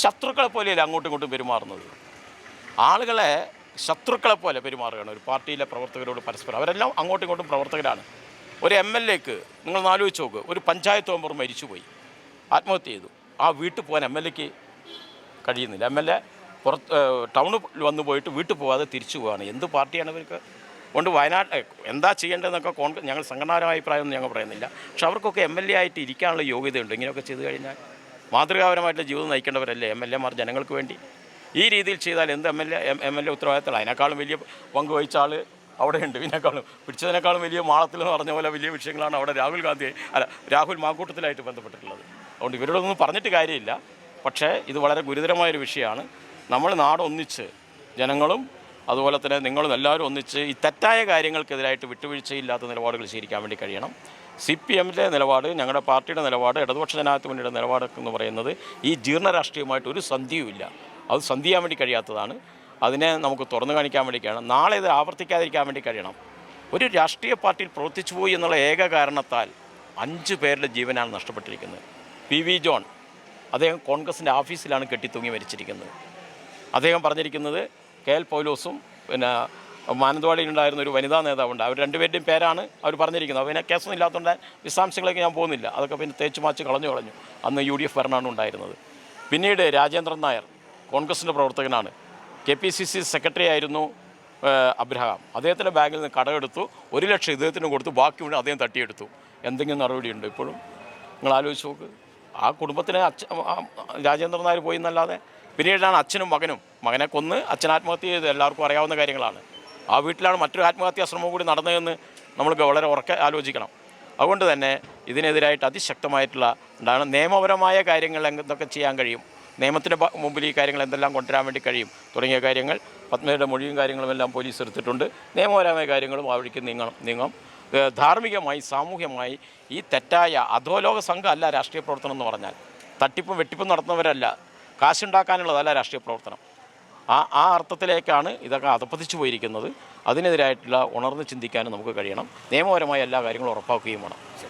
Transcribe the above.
ശത്രുക്കളെ പോലെയല്ല അങ്ങോട്ടും ഇങ്ങോട്ടും പെരുമാറുന്നത്? ആളുകളെ ശത്രുക്കളെ പോലെ പെരുമാറുകയാണ് ഒരു പാർട്ടിയിലെ പ്രവർത്തകരോട് പരസ്പരം. അവരെല്ലാം അങ്ങോട്ടും ഇങ്ങോട്ടും പ്രവർത്തകരാണ്. ഒരു എം എൽ എക്ക് നിങ്ങൾ ആലോചിച്ച് നോക്ക് ഒരു പഞ്ചായത്ത് മെമ്പർ മരിച്ചുപോയി. ആത്മഹത്യ ചെയ്തു. ആ വീട്ടിൽ പോകാൻ എം എൽ എക്ക് കഴിയുന്നില്ല. എം എൽ എ പുറത്ത് ടൗണിൽ വന്നു പോയിട്ട് വീട്ടിൽ പോകാതെ തിരിച്ചു പോവുകയാണ്. എന്ത് പാർട്ടിയാണ് ഇവർക്ക്? കൊണ്ട് വയനാട് എന്താ ചെയ്യേണ്ടതെന്നൊക്കെ കോൺഗ്രസ് ഞങ്ങൾ സംഘടനാപരമായ അഭിപ്രായമൊന്നും ഞങ്ങൾ പറയുന്നില്ല. പക്ഷെ അവർക്കൊക്കെ എം എൽ എ ആയിട്ട് ഇരിക്കാനുള്ള യോഗ്യതയുണ്ട്. ഇങ്ങനെയൊക്കെ ചെയ്തു കഴിഞ്ഞാൽ മാതൃകാപരമായിട്ടുള്ള ജീവിതം നയിക്കേണ്ടവരല്ലേ എം എൽ എമാർ ജനങ്ങൾക്ക് വേണ്ടി? ഈ രീതിയിൽ ചെയ്താൽ എന്ത് M L A M L A ഉത്തരവാദിത്തമാണ് അതിനേക്കാളും വലിയ പങ്ക് വഹിച്ച ആൾ അവിടെയുണ്ട്. ഇതിനേക്കാളും പിടിച്ചതിനേക്കാളും വലിയ മാളത്തിൽ എന്ന് പറഞ്ഞ പോലെ വലിയ വിഷയങ്ങളാണ് അവിടെ രാഹുൽ ഗാന്ധി അല്ല രാഹുൽ മാക്കൂട്ടത്തിലായിട്ട് ബന്ധപ്പെട്ടിട്ടുള്ളത്. അതുകൊണ്ട് ഇവരോടൊന്നും പറഞ്ഞിട്ട് കാര്യമില്ല. പക്ഷേ ഇത് വളരെ ഗുരുതരമായൊരു വിഷയമാണ്. നമ്മൾ നാടൊന്നിച്ച് ജനങ്ങളും അതുപോലെ തന്നെ നിങ്ങളും എല്ലാവരും ഒന്നിച്ച് ഈ തെറ്റായ കാര്യങ്ങൾക്കെതിരായിട്ട് വിട്ടുവീഴ്ചയില്ലാത്ത നിലപാടുകൾ സ്വീകരിക്കാൻ വേണ്ടി കഴിയണം. സി പി എമ്മിന്റെ നിലപാട് ഞങ്ങളുടെ പാർട്ടിയുടെ നിലപാട് ഇടതുപക്ഷ ജനാധിപത്യ മുന്നണിയുടെ നിലപാടൊക്കെ എന്ന് പറയുന്നത് ഈ ജീർണ രാഷ്ട്രീയമായിട്ട് ഒരു സന്ധിയുമില്ല. അത് സന്ധി ചെയ്യാൻ വേണ്ടി കഴിയാത്തതാണ്. അതിനെ നമുക്ക് തുറന്നു കാണിക്കാൻ വേണ്ടി കഴിയണം. നാളെ ഇത് ആവർത്തിക്കാതിരിക്കാൻ വേണ്ടി കഴിയണം. ഒരു രാഷ്ട്രീയ പാർട്ടിയിൽ പ്രവർത്തിച്ചു പോയി എന്നുള്ള ഏക കാരണത്താൽ അഞ്ച് പേരുടെ ജീവനാണ് നഷ്ടപ്പെട്ടിരിക്കുന്നത്. പി വി ജോൺ അദ്ദേഹം കോൺഗ്രസിന്റെ ഓഫീസിലാണ് കെട്ടിത്തൂങ്ങി മരിച്ചിരിക്കുന്നത്. അദ്ദേഹം പറഞ്ഞിരിക്കുന്നത് കെ എൽ പൗലോസും പിന്നെ മാനന്തവാടിയിലുണ്ടായിരുന്ന ഒരു വനിതാ നേതാവുണ്ട്. അവർ രണ്ടുപേരുടെയും പേരാണ് അവർ പറഞ്ഞിരിക്കുന്നത്. അപ്പോൾ പിന്നെ കേസൊന്നും ഇല്ലാത്തതുകൊണ്ട് വിശദാംശങ്ങളിലേക്ക് ഞാൻ പോകുന്നില്ല. അതൊക്കെ പിന്നെ തേച്ച് മാച്ച് കളഞ്ഞു കളഞ്ഞു. അന്ന് യു ഡി എഫ് ഭരണമാണ് ഉണ്ടായിരുന്നത്. പിന്നീട് രാജേന്ദ്രൻ നായർ കോൺഗ്രസിന്റെ പ്രവർത്തകനാണ്. K P C C secretary ആയിരുന്നു അബ്രഹാം. അദ്ദേഹത്തിന്റെ ബാങ്കിൽ നിന്ന് കടമെടുത്തു. ഒരു ലക്ഷം ഇദ്ദേഹത്തിന് കൊടുത്തു. ബാക്കി മുഴുവൻ അദ്ദേഹം തട്ടിയെടുത്തു. എന്തെങ്കിലും നടപടിയുണ്ട് ഇപ്പോഴും? നിങ്ങൾ ആലോചിച്ച് നോക്ക്. ആ കുടുംബത്തിന് അച്ഛ രാജേന്ദ്രൻ നായർ പോയി എന്നല്ലാതെ പിന്നീടാണ് അച്ഛനും മകനും. മകനെ കൊന്ന് അച്ഛൻ ആത്മഹത്യ ചെയ്ത്. എല്ലാവർക്കും അറിയാവുന്ന കാര്യങ്ങളാണ്. ആ വീട്ടിലാണ് മറ്റൊരു ആത്മഹത്യാ ശ്രമം കൂടി നടന്നതെന്ന് നമ്മൾ വളരെ ഉറക്കെ ആലോചിക്കണം. അതുകൊണ്ട് തന്നെ ഇതിനെതിരായിട്ട് അതിശക്തമായിട്ടുള്ള എന്താണ് നിയമപരമായ കാര്യങ്ങൾ എന്തൊക്കെ ചെയ്യാൻ കഴിയും? നിയമത്തിന് മുമ്പിൽ ഈ കാര്യങ്ങൾ എന്തെല്ലാം കൊണ്ടുവരാൻ വേണ്ടി കഴിയും? തുടങ്ങിയ കാര്യങ്ങൾ പത്മയുടെ മൊഴിയും കാര്യങ്ങളും എല്ലാം പോലീസ് എടുത്തിട്ടുണ്ട്. നിയമപരമായ കാര്യങ്ങളും ആ വഴിക്ക് നീങ്ങണം നീങ്ങാം. ധാർമ്മികമായി സാമൂഹ്യമായി ഈ തെറ്റായ അധോലോക സംഘം അല്ല രാഷ്ട്രീയ പ്രവർത്തനം എന്ന് പറഞ്ഞാൽ. തട്ടിപ്പും വെട്ടിപ്പും നടത്തുന്നവരല്ല. കാശുണ്ടാക്കാനുള്ളതല്ല രാഷ്ട്രീയ പ്രവർത്തനം. ആ ആ അർത്ഥത്തിലേക്കാണ് ഇതൊക്കെ അതപ്പതിച്ചു പോയിരിക്കുന്നത്. അതിനെതിരായിട്ടുള്ള ഉണർന്ന് ചിന്തിക്കാനും നമുക്ക് കഴിയണം. നിയമപരമായ എല്ലാ കാര്യങ്ങളും ഉറപ്പാക്കുകയും വേണം.